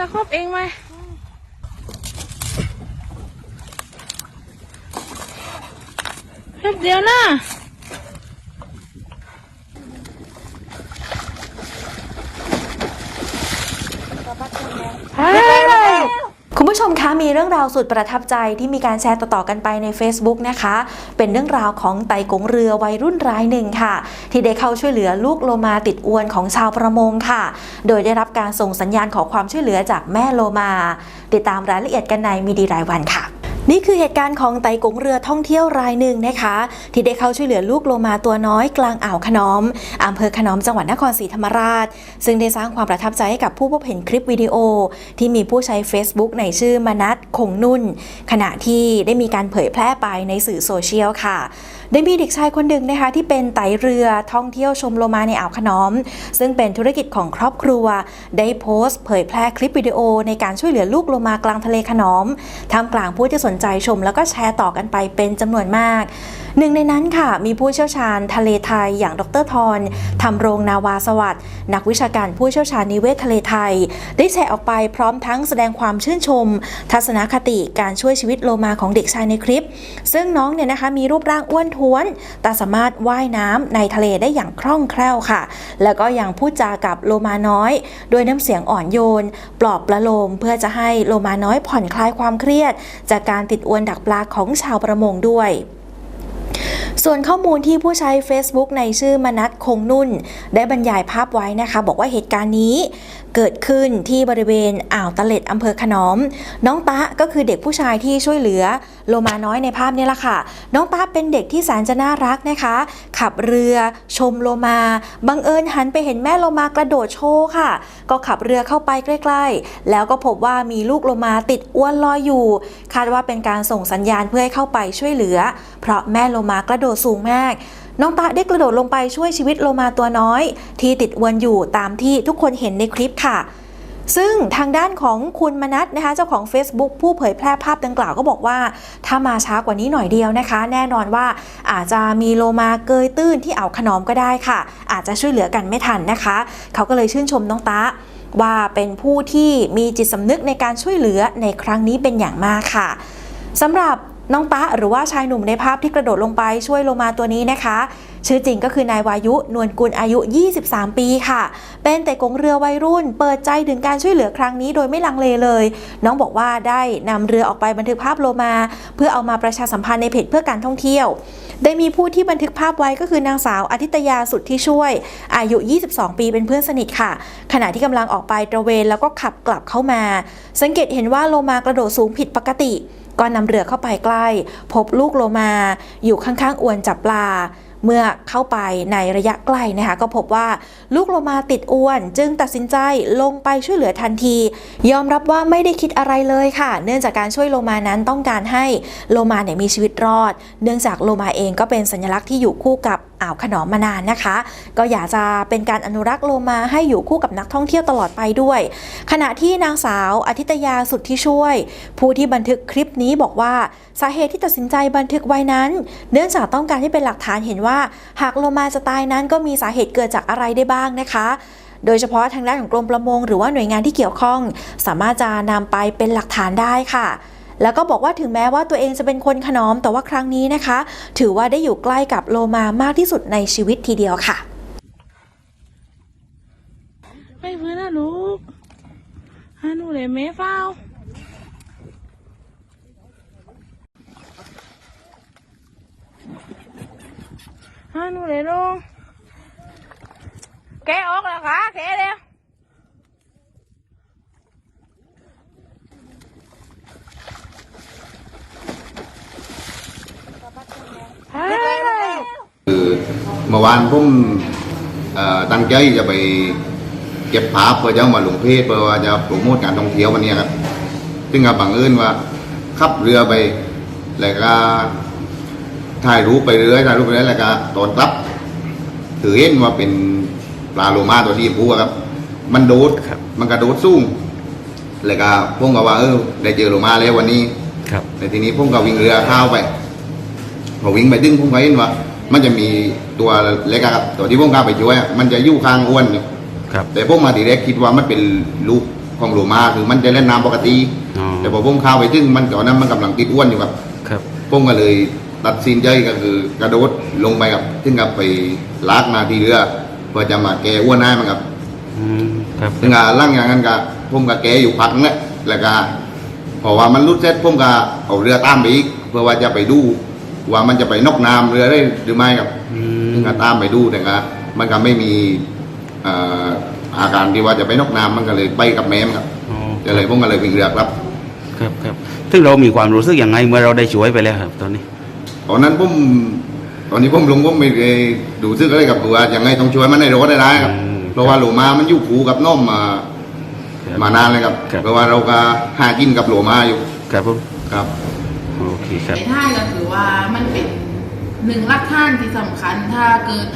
จะครอบเองไหมแป๊บเดียวนะเฮ้ย คุณผู้ ชมคะมีเรื่องราวสุดประทับใจที่มีการแชร์ต่อๆกันไปใน Facebook นะคะ เป็นเรื่องราวของไตกงเรือวัยรุ่นรายหนึ่งค่ะ ที่ได้เข้าช่วยเหลือลูกโลมาติดอวนของชาวประมงค่ะ โดยได้รับการส่งสัญญาณขอความช่วยเหลือจากแม่โลมา ติดตามรายละเอียดกันในมีดีรายวันค่ะ นี่คือเหตุการณ์ของไต่กงเรือท่องเที่ยวรายหนึ่งนะคะ ที่ได้เข้าช่วยเหลือลูกโลมาตัวน้อยกลางอ่าวขนอมอำเภอขนอมจังหวัดนครศรีธรรมราช ซึ่งได้สร้างความประทับใจให้กับผู้พบเห็นคลิปวิดีโอ ที่มีผู้ใช้ Facebook ในชื่อมนัทคงนุ่น ขณะที่ได้มีการเผยแพร่ไปในสื่อโซเชียลค่ะได้มีเด็กชายคนหนึ่งนะคะที่เป็นไตเรือท่องเที่ยวชมโลมาในอ่าวขนอม ซึ่งเป็นธุรกิจของครอบครัว ได้โพสต์ เผยแพร่คลิปวิดีโอในการช่วยเหลือลูกโลมากลางทะเลขนอมท่ามกลางผู้ที่สนใจชม แล้วก็แชร์ต่อกันไปเป็นจำนวนมาก หนึ่งในนั้นค่ะ มีผู้เชี่ยวชาญทะเลไทยอย่างดรทรทำรงนาวาสวัสด์นักวิชาการผู้เชี่ยวชาญนิเวศทะเลไทย ได้แชร์ออกไปพร้อมทั้งแสดงความชื่นชม ทัศนคติการช่วยชีวิตโลมาของเด็กชายในคลิป ซึ่งน้องเนี่ยนะคะมีรูปร่างอ้วนท้วน แต่สามารถว่ายน้ำในทะเลได้อย่างคล่องแคล่วค่ะ แล้วก็ยังพูดจากับโลมาน้อยด้วยน้ำเสียงอ่อนโยน ปลอบประโลมเพื่อจะให้โลมาน้อยผ่อนคลายความเครียด จากการติดอวนดักปลาของชาวประมงด้วย ส่วนข้อมูลที่ผู้ใช้ Facebook ในชื่อมนัทคงนุ่น ได้บรรยายภาพไว้นะคะ บอกว่าเหตุการณ์นี้ เกิดขึ้นที่บริเวณอ่าวตะเล็ดอำเภอขนอม น้องตะก็คือเด็กผู้ชายที่ช่วยเหลือโลมาน้อยในภาพนี้ละค่ะ น้องตะเป็นเด็กที่แสนจะน่ารักนะคะ ขับเรือชมโลมา บังเอิญหันไปเห็นแม่โลมากระโดดโชว์ค่ะ ก็ขับเรือเข้าไปใกล้ ๆ แล้วก็พบว่ามีลูกโลมาติดอ้วนลอยอยู่ คาดว่าเป็นการส่งสัญญาณเพื่อให้เข้าไปช่วยเหลือ เพราะแม่โลมากระโดดสูงมาก น้องตะได้กระโดดลงไปช่วยชีวิตโลมาตัวน้อย ที่ติดอวนอยู่ตามที่ทุกคนเห็นในคลิปค่ะ ซึ่งทางด้านของคุณมนัทนะคะ เจ้าของ Facebook ผู้เผยแพร่ภาพดังกล่าวก็บอกว่า ถ้ามาช้ากว่านี้หน่อยเดียวนะคะ แน่นอนว่าอาจจะมีโลมาเกยตื้นที่อ่าวขนอมก็ได้ค่ะ อาจจะช่วยเหลือกันไม่ทันนะคะ เขาก็เลยชื่นชมน้องตะว่าเป็นผู้ที่มีจิตสำนึกในการช่วยเหลือในครั้งนี้เป็นอย่างมากค่ะสำหรับ น้องตะหรือว่าชายหนุ่มในภาพที่กระโดดลงไปช่วยโลมาตัวนี้นะคะ ชื่อจริงก็คือนายวายุนวลกุลอายุ 23 ปีค่ะ เป็นแต่กงเรือวัยรุ่น เปิดใจถึงการช่วยเหลือครั้งนี้โดยไม่ลังเลเลย น้องบอกว่าได้นำเรือออกไปบันทึกภาพโลมา เพื่อเอามาประชาสัมพันธ์ในเพจเพื่อการท่องเที่ยวได้มีผู้ที่บันทึกภาพไว้ก็คือนางสาวอาทิตยาสุดที่ช่วย อายุ 22 ปีเป็นเพื่อนสนิทค่ะ ขณะที่กำลังออกไปตระเวนแล้วก็ขับกลับเข้ามา สังเกตเห็นว่าโลมากระโดดสูงผิดปกติ ก็นำเรือเข้าไปใกล้ พบลูกโลมา อยู่ข้างๆอวนจับปลา เมื่อเข้าไปในระยะใกล้นะคะ ก็พบว่าลูกโลมาติดอวน จึงตัดสินใจลงไปช่วยเหลือทันที ยอมรับว่าไม่ได้คิดอะไรเลยค่ะ เนื่องจากการช่วยโลมานั้นต้องการให้โลมาเนี่ยมีชีวิตรอด เนื่องจากโลมาเองก็เป็นสัญลักษณ์ที่อยู่คู่กับ อ่าวขนอมมานานนะคะ ก็อยากจะเป็นการอนุรักษ์โลมาให้อยู่คู่กับนักท่องเที่ยวตลอดไปด้วย ขณะที่นางสาวอาทิตยาสุดที่ช่วย ผู้ที่บันทึกคลิปนี้บอกว่าสาเหตุที่ตัดสินใจบันทึกไว้นั้น เนื่องจากต้องการให้เป็นหลักฐานเห็นว่า หากโลมาจะตายนั้นก็มีสาเหตุเกิดจากอะไรได้บ้างนะคะโดยเฉพาะทางด้านของกรมประมง หรือว่าหน่วยงานที่เกี่ยวข้อง สามารถจะนำไปเป็นหลักฐานได้ค่ะ แล้วก็บอกว่าถึงแม้ว่าตัวเองจะเป็นคนขนอม แต่ว่าครั้งนี้นะคะ ถือว่าได้อยู่ใกล้กับโลมามากที่สุดในชีวิตทีเดียวค่ะไม่เพื่อนนะลูกฮานูเลยแม่เฝ้าฮานูเลยลูกแกออกแล้วค่ะแกเร็วเฮ้ย คือ เมื่อวานผมเอ่อตั้งใจจะไปเก็บภาพเพื่อจะเอามาลงเพจเพื่อว่าจะโปรโมทการท่องเที่ยววันนี้ครับ ซึ่งกับบังเอิญว่าขับเรือไป แล้วก็ถ่ายรูปไปเรื่อยถ่ายรูปไปเรื่อยแล้วก็ตอนกลับ ถือเห็นว่าเป็นปลาโลมาตัวที่พูครับ มันโดดมันกระโดดสูงแล้วก็ผมก็ว่าเออได้เจอโลมาแล้ววันนี้ครับ ในทีนี้ผมก็วิ่งเรือเข้าไปพอวิ่งไปดึงผมก็เห็นว่า มันจะมีตัวเล็กอะครับตัวที่ผมเข้าไปช่วยอะมันจะอยู่ข้างอ้วนอยู่ครับ แต่ผมมาทีแรกคิดว่ามันเป็นลูกของโลมาคือมันจะเล่นน้ำปกติ อ๋อ แต่พอผมเข้าไปถึงมันตอนนั้นมันกำลังติดอ้วนอยู่ครับ ครับ ผมก็เลยตัดสินใจก็คือกระโดดลงไปกับถึงกับไปลากมาที่เรือเพื่อจะมาแก้อ้วนให้มันครับอืม ครับถึงกับล่างอย่างนั้นก็ผมก็แก้อยู่พักนึงแหละแล้วก็พอว่ามันรุดเสร็จผมก็เอาเรือตามไปอีกเพื่อว่าจะไปดู ว่ามันจะไปนอกน้ำเรือได้หรือไม่ครับอืถึงมก็ตามไปดูแต่ก็มันก็ไม่มีเอ่ออาการที่ว่าจะไปนอกน้ำมันก็เลยไปกับแม่มครับอ๋อก็เลยผมก็เลยวิ่งเรือครับ ครับครับซึ่งเรามีความรู้สึกยังไงเมื่อเราได้ช่วยไปแล้วครับ ตอนนี้ ตอนนั้นผมตอนนี้ผมลงผมไม่ได้ดูซึกอะไรกับตัวยังไงต้องช่วยมันในรถได้ครับ อืมเพราะว่าโหลมามันอยู่ผูกับน้อมมาครับมานานเลยครับ ครับ เพราะว่าเราก็หากินกับโหลมาอยู่ครับผม ครับ โอเคครับในท่ายก็คือว่ามันเป็นหนึ่งลักท่านที่สำคัญ ถ้าเกิด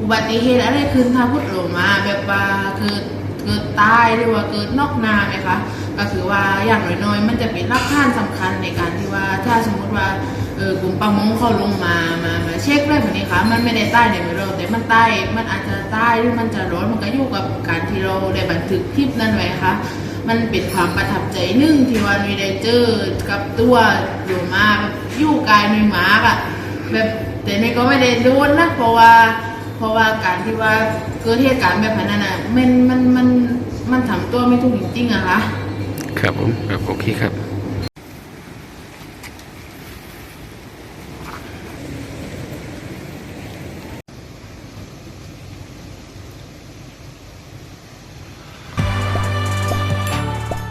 อุบัติเหตุอะไรขึ้นถ้าพุทธลงมาแบบว่าเกิดเกิดตายหรือว่าเกิดนอกนาไหมคะก็คือว่าอย่างน้อยๆมันจะเป็นลักท่านสำคัญในการที่ว่าถ้าสมมุติว่าเออกลุ่มประมงเขาลงมามามาเช็คเรื่องแบบนี้ค่ะมันไม่ได้ใต้ในมือเราแต่มันใต้มันอาจจะใต้หรือมันจะร้อนมันก็อยู่กับการที่เราได้บันทึกคลิปนั้นไว้ค่ะ มันเป็นความประทับใจหนึ่งที่ว่านุ้ยได้เจอกับตัวอยู่มาแบบอยู่กายนุ้ยมากอะแบบแต่นี่ก็ไม่ได้โดนนะเพราะว่า เพราะว่าการที่ว่าเกิดเหตุการณ์แบบนั้นน่ะมันมันมันมันทำตัวไม่ถูกจริงๆอะคะ ครับผมครับโอเคครับ